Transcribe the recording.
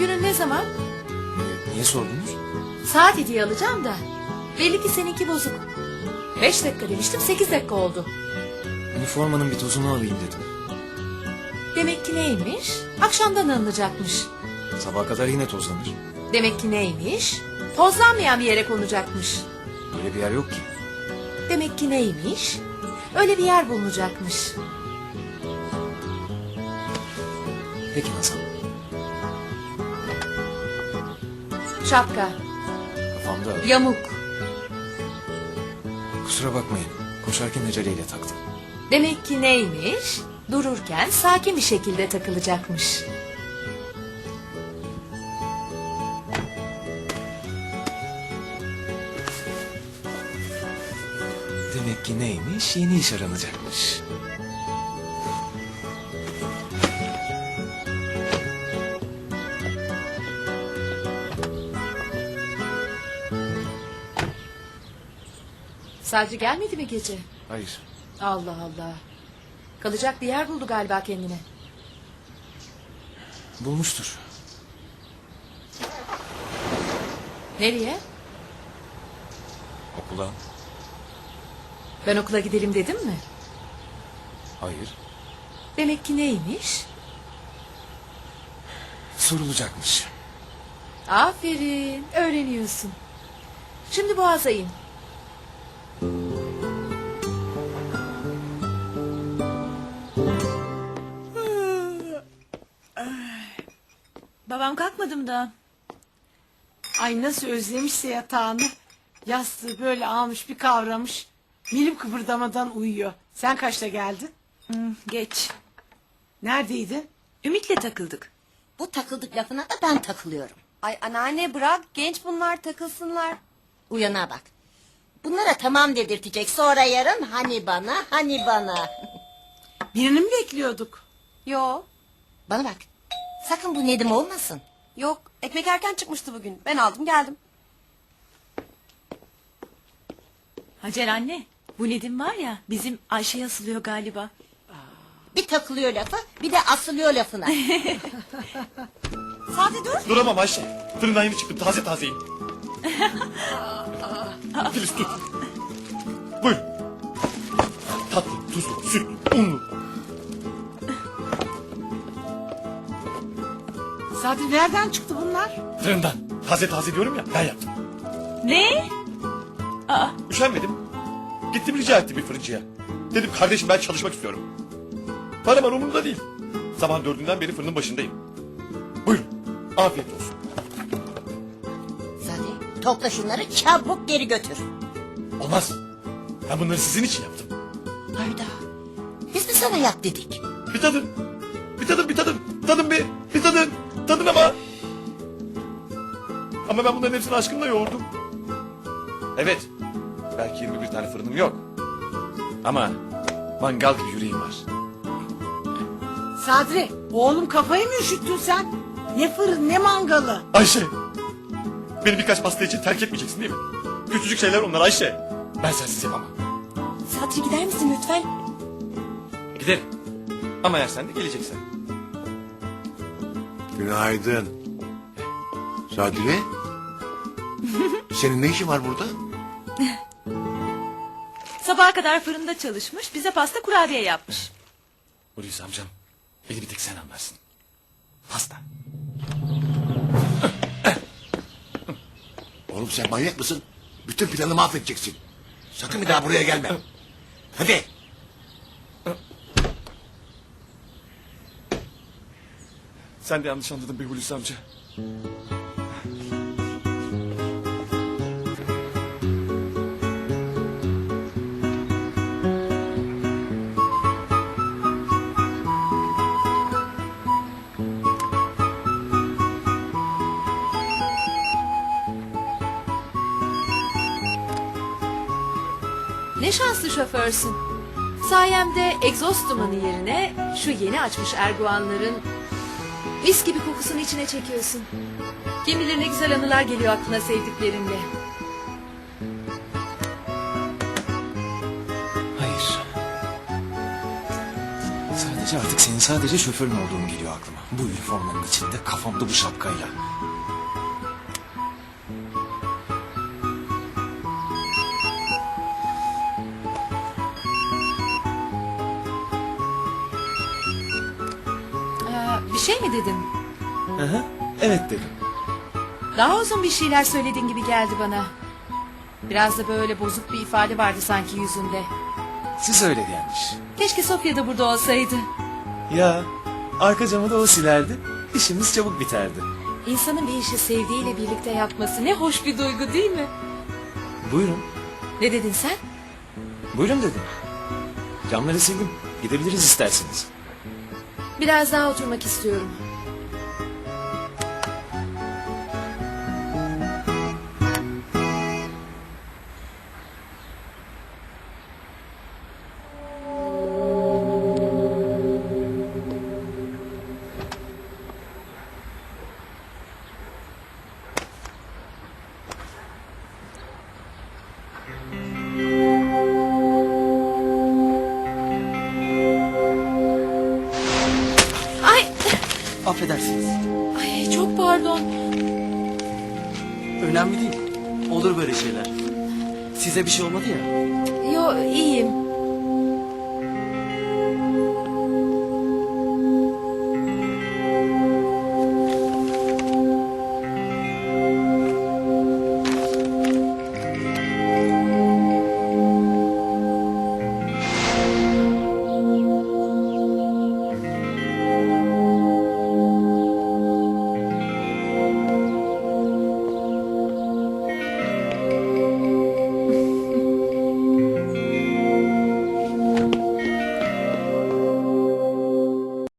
günün ne zaman? Niye, niye sordunuz? Saat hediye alacağım da. Belli ki seninki bozuk. Beş dakika demiştim sekiz dakika oldu. Üniformanın bir tozunu alayım dedim. Demek ki neymiş? Akşamdan alınacakmış. Sabaha kadar yine tozlanır. Demek ki neymiş? Tozlanmayan bir yere konacakmış. Böyle bir yer yok ki. Demek ki neymiş? Öyle bir yer bulunacakmış. Peki Nazan. Şapka, Kafamda. yamuk. Kusura bakmayın. Koşarken aceleyle taktım. Demek ki neymiş? Dururken sakin bir şekilde takılacakmış. Demek ki neymiş? Yeni iş aranacakmış. Sadece gelmedi mi gece? Hayır. Allah Allah. Kalacak bir yer buldu galiba kendine. Bulmuştur. Nereye? Okula. Ben okula gidelim dedim mi? Hayır. Demek ki neymiş? Sorulacakmış. Aferin, öğreniyorsun. Şimdi boğaza in. Babam kalkmadı mı daha? Ay nasıl özlemişse yatağını. Yastığı böyle almış bir kavramış. Milim kıpırdamadan uyuyor. Sen kaçta geldin? Geç. Neredeydin? Ümit'le takıldık. Bu takıldık lafına da ben takılıyorum. Ay anneanne bırak genç bunlar takılsınlar. Uyana bak. Bunlara tamam dedirtecek. Sonra yarın hani bana hani bana. Birini mi bekliyorduk? Yo Bana bak. Sakın bu Nedim olmasın. yok ekmek erken çıkmıştı bugün. Ben aldım geldim. Hacer anne. Bu Nedim var ya bizim Ayşe'ye asılıyor galiba. Bir takılıyor lafı bir de asılıyor lafına. Sade dur. Duramam Ayşe. Fırından yeni çıktım taze tazeyim. Filiz tut. Buyur. Tatlı, tuzlu, süt, unlu. Sadece nereden çıktı bunlar? Fırından. Taze taze diyorum ya ben yaptım. Ne? Aa, Üşenmedim. Gittim rica ettim bir fırıncıya. Dedim kardeşim ben çalışmak istiyorum. Para var umurumda değil. Sabah dördünden beri fırının başındayım. Buyurun. Afiyet olsun. Sadi topla şunları çabuk geri götür. Olmaz. Ben bunları sizin için yaptım. Hayda. Biz mi sana yap dedik? Bir tadın. Bir tadın bir tadın. Tadın bir. Bir tadın. Tadın ama. Ama ben bunların hepsini aşkımla yoğurdum. Evet. Belki 21 tane fırınım yok. Ama mangal gibi yüreğim var. Sadri oğlum kafayı mı üşüttün sen? Ne fırın ne mangalı. Ayşe. Beni birkaç pasta için terk etmeyeceksin değil mi? Küçücük şeyler onlar Ayşe. Ben sensiz yapamam. Sadri gider misin lütfen? Giderim. Ama eğer sen de geleceksen. Günaydın. Sadire? Senin ne işin var burada? sabaha kadar fırında çalışmış bize pasta kurabiye yapmış. Hulusi amcam. Beni bir tek sen anlarsın. Pasta. Oğlum sen manyak mısın? Bütün planı mahvedeceksin. Sakın bir daha buraya gelme. Hadi. Sen de yanlış anladın be Hulusi amca. Ne şanslı şoförsün. Sayemde egzoz dumanı yerine şu yeni açmış erguvanların mis gibi kokusunu içine çekiyorsun. Kim bilir ne güzel anılar geliyor aklına sevdiklerinle. Hayır. Sadece artık senin sadece şoförün olduğun geliyor aklıma. Bu üniformanın içinde kafamda bu şapkayla. Şey mi dedim? Hı hı. Evet dedim. Daha uzun bir şeyler söylediğin gibi geldi bana. Biraz da böyle bozuk bir ifade vardı sanki yüzünde. Siz öyle gelmiş. Keşke Sofya da burada olsaydı. Ya arka camı da o silerdi. İşimiz çabuk biterdi. İnsanın bir işi sevdiğiyle birlikte yapması ne hoş bir duygu değil mi? Buyurun. Ne dedin sen? Buyurun dedim. Camları sildim. Gidebiliriz isterseniz. Biraz daha oturmak istiyorum. Pardon. Önemli değil. Olur böyle şeyler. Size bir şey olmadı ya. Yo iyiyim.